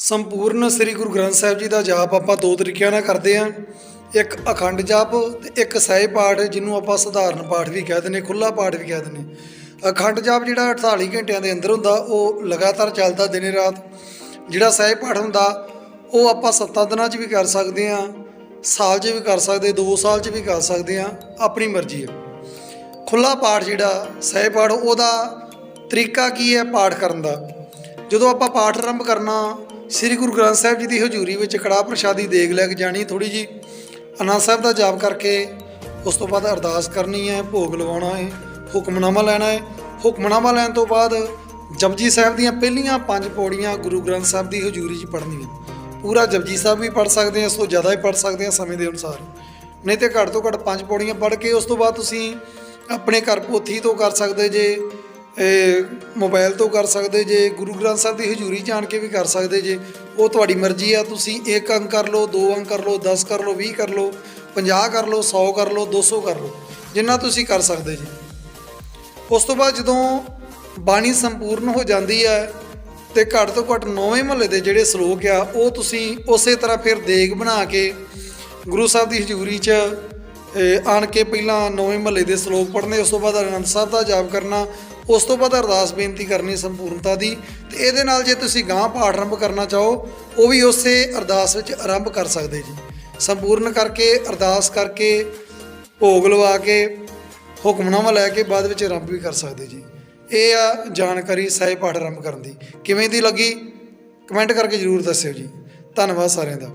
ਸੰਪੂਰਨ ਸ੍ਰੀ ਗੁਰੂ ਗ੍ਰੰਥ ਸਾਹਿਬ ਜੀ ਦਾ ਜਾਪ ਆਪਾਂ ਦੋ ਤਰੀਕਿਆਂ ਨਾਲ ਕਰਦੇ ਆਂ ਇੱਕ ਅਖੰਡ ਜਾਪ ਤੇ ਇੱਕ ਸਹਿਜ ਪਾਠ, ਜਿਹਨੂੰ ਆਪਾਂ ਸਧਾਰਨ ਪਾਠ ਵੀ ਕਹਿ ਦਿੰਦੇ ਖੁੱਲਾ ਪਾਠ ਵੀ ਕਹਿ ਦਿੰਦੇ ਅਖੰਡ ਜਾਪ ਜਿਹੜਾ 48 ਘੰਟਿਆਂ ਦੇ ਅੰਦਰ ਹੁੰਦਾ, ਉਹ ਲਗਾਤਾਰ ਚੱਲਦਾ ਦਿਨੇ ਰਾਤ। ਜਿਹੜਾ ਸਹਿਜ ਪਾਠ ਹੁੰਦਾ, ਉਹ ਆਪਾਂ ਸੱਤਾਂ ਦਿਨਾਂ 'ਚ ਵੀ ਕਰ ਸਕਦੇ ਆਂ ਸਾਲ 'ਚ ਵੀ ਕਰ ਸਕਦੇ 2 ਸਾਲ 'ਚ ਵੀ ਕਰ ਸਕਦੇ ਆਂ ਆਪਣੀ ਮਰਜ਼ੀ ਹੈ। ਖੁੱਲਾ ਪਾਠ ਜਿਹੜਾ ਸਹਿਜ ਪਾਠ, ਉਹਦਾ ਤਰੀਕਾ ਕੀ ਹੈ ਪਾਠ ਕਰਨ ਦਾ? ਜਦੋਂ ਆਪਾਂ ਪਾਠ ਆਰੰਭ ਕਰਨਾ, ਸ੍ਰੀ ਗੁਰੂ ਗ੍ਰੰਥ ਸਾਹਿਬ ਜੀ ਦੀ ਹਜ਼ੂਰੀ ਵਿੱਚ ਕੜਾਹ ਪ੍ਰਸ਼ਾਦੀ ਦੇਗ ਲੈ ਕੇ ਜਾਣੀ ਥੋੜੀ ਜੀ ਅਨੰਦ ਸਾਹਿਬ ਦਾ ਜਾਪ ਕਰਕੇ ਉਸ ਤੋਂ ਬਾਅਦ ਅਰਦਾਸ ਕਰਨੀ ਹੈ, ਭੋਗ ਲਵਾਉਣਾ ਹੈ, ਹੁਕਮਨਾਮਾ ਲੈਣਾ ਹੈ। ਹੁਕਮਨਾਮਾ ਲੈਣ ਤੋਂ ਬਾਅਦ ਜਪਜੀ ਸਾਹਿਬ ਦੀਆਂ ਪਹਿਲੀਆਂ ਪੰਜ ਪੌੜੀਆਂ ਗੁਰੂ ਗ੍ਰੰਥ ਸਾਹਿਬ ਦੀ ਹਜ਼ੂਰੀ 'ਚ ਪੜ੍ਹਨੀਆਂ। ਪੂਰਾ ਜਪਜੀ ਸਾਹਿਬ ਵੀ ਪੜ੍ਹ ਸਕਦੇ ਹਾਂ, ਇਸ ਤੋਂ ਜ਼ਿਆਦਾ ਹੀ ਪੜ੍ਹ ਸਕਦੇ ਹਾਂ ਸਮੇਂ ਦੇ ਅਨੁਸਾਰ। ਨਹੀਂ ਤੇ ਘੱਟ ਤੋਂ ਘੱਟ ਪੰਜ ਪੌੜੀਆਂ ਪੜ੍ਹ ਕੇ ਉਸ ਤੋਂ ਬਾਅਦ ਤੁਸੀਂ ਆਪਣੇ ਘਰ ਪੋਥੀ ਤੋਂ ਕਰ ਸਕਦੇ ਜੇ ਮੋਬਾਈਲ ਤੋਂ ਕਰ ਸਕਦੇ ਜੇ, ਗੁਰੂ ਗ੍ਰੰਥ ਸਾਹਿਬ ਦੀ ਹਜ਼ੂਰੀ ਜਾਣ ਕੇ ਵੀ ਕਰ ਸਕਦੇ ਜੇ। ਉਹ ਤੁਹਾਡੀ ਮਰਜ਼ੀ ਆ, ਤੁਸੀਂ ਇੱਕ ਅੰਕ ਕਰ ਲਓ, ਦੋ ਅੰਕ ਕਰ ਲਓ 10 ਕਰ ਲਓ 20 ਕਰ ਲਓ 50 ਕਰ ਲਓ 100 ਕਰ ਲਓ 200 ਕਰ ਲਓ, ਜਿੰਨਾ ਤੁਸੀਂ ਕਰ ਸਕਦੇ ਜੀ। ਉਸ ਤੋਂ ਬਾਅਦ ਜਦੋਂ ਬਾਣੀ ਸੰਪੂਰਨ ਹੋ ਜਾਂਦੀ ਹੈ ਤੇ ਘੱਟ ਤੋਂ ਘੱਟ ਨੌਵੇਂ ਮਹੱਲੇ ਦੇ ਜਿਹੜੇ ਸ਼ਲੋਕ ਆ, ਉਹ ਤੁਸੀਂ ਉਸੇ ਤਰ੍ਹਾਂ ਫਿਰ ਦੇਗ ਬਣਾ ਕੇ ਗੁਰੂ ਸਾਹਿਬ ਦੀ ਹਜ਼ੂਰੀ 'ਚ ਆਣ ਕੇ ਪਹਿਲਾਂ ਨੌਵੇਂ ਮਹੱਲੇ ਦੇ ਸ਼ਲੋਕ ਪੜ੍ਹਨੇ, ਉਸ ਤੋਂ ਬਾਅਦ ਆਨੰਦ ਸਾਹਿਬ ਦਾ ਜਾਪ ਕਰਨਾ, ਉਸ ਤੋਂ ਬਾਅਦ ਅਰਦਾਸ ਬੇਨਤੀ ਕਰਨੀ ਸੰਪੂਰਨਤਾ ਦੀ ਤੇ ਇਹਦੇ ਨਾਲ ਜੇ ਤੁਸੀਂ ਗਾਂ ਪਾਠ ਆਰੰਭ ਕਰਨਾ ਚਾਹੋ, ਉਹ ਵੀ ਉਸੇ ਅਰਦਾਸ ਵਿੱਚ ਆਰੰਭ ਕਰ ਸਕਦੇ ਜੀ। ਸੰਪੂਰਨ ਕਰਕੇ, ਅਰਦਾਸ ਕਰਕੇ, ਭੋਗ ਲਵਾ ਕੇ, ਹੁਕਮਨਾਮਾ ਲੈ ਕੇ ਬਾਅਦ ਵਿੱਚ ਆਰੰਭ ਵੀ ਕਰ ਸਕਦੇ ਜੀ। ਇਹ ਆ ਜਾਣਕਾਰੀ ਸਹਿ ਪਾਠ ਆਰੰਭ ਕਰਨ ਦੀ। ਕਿਵੇਂ ਦੀ ਲੱਗੀ? ਕਮੈਂਟ ਕਰਕੇ ਜਰੂਰ ਦੱਸਿਓ ਜੀ। ਧੰਨਵਾਦ ਸਾਰਿਆਂ ਦਾ।